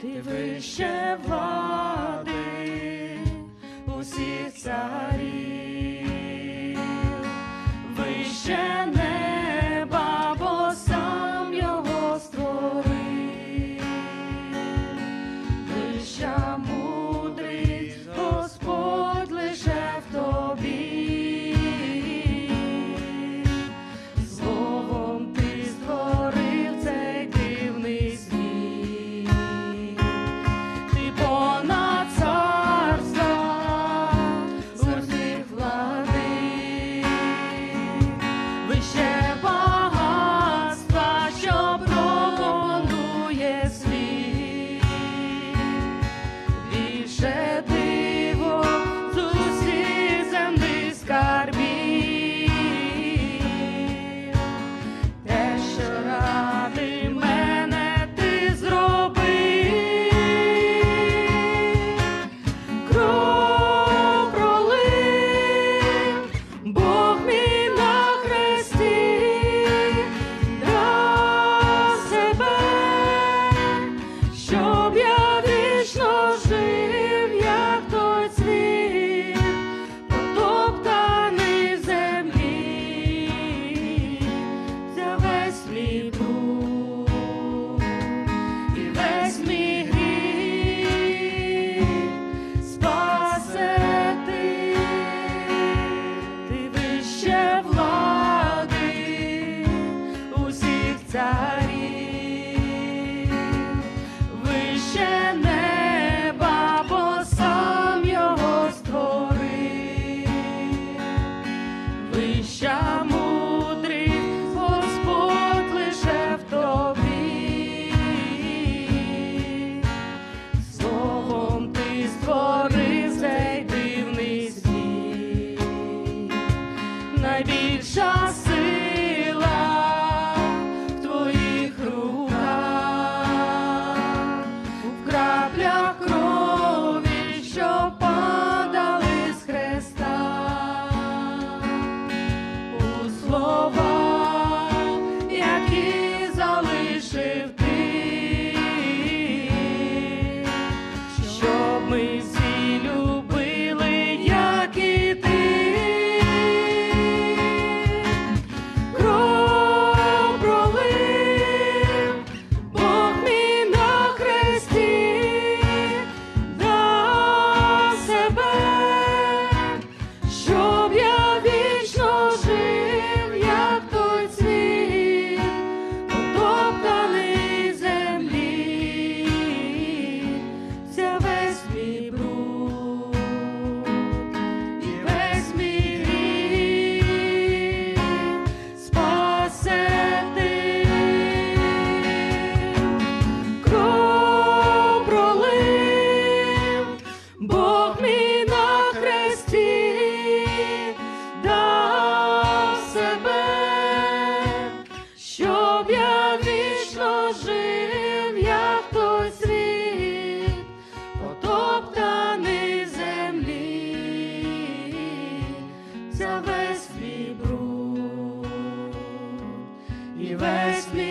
ти вище влади die. жив я світ, потоптаний землі, за весь мій бруд і весь мій